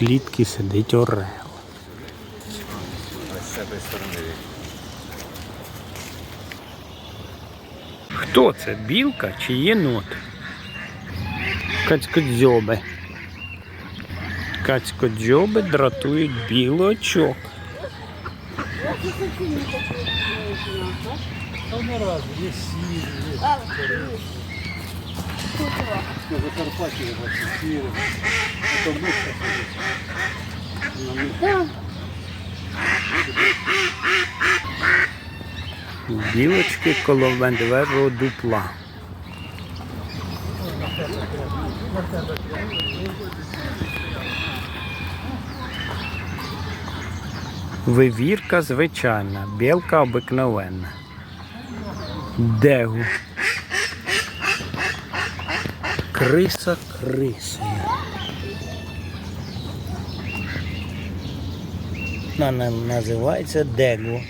клітці сидить орел. Хто це? Білка чи єнот? Кацькодзьоби. Кацькодзьоби дратують білочок. На Закарпатті я бачу сіри. Білочки коло медвежого дупла. Вивірка звичайна, білка обикновенна. Дегу. Криса крисина. Вона називається Дегу.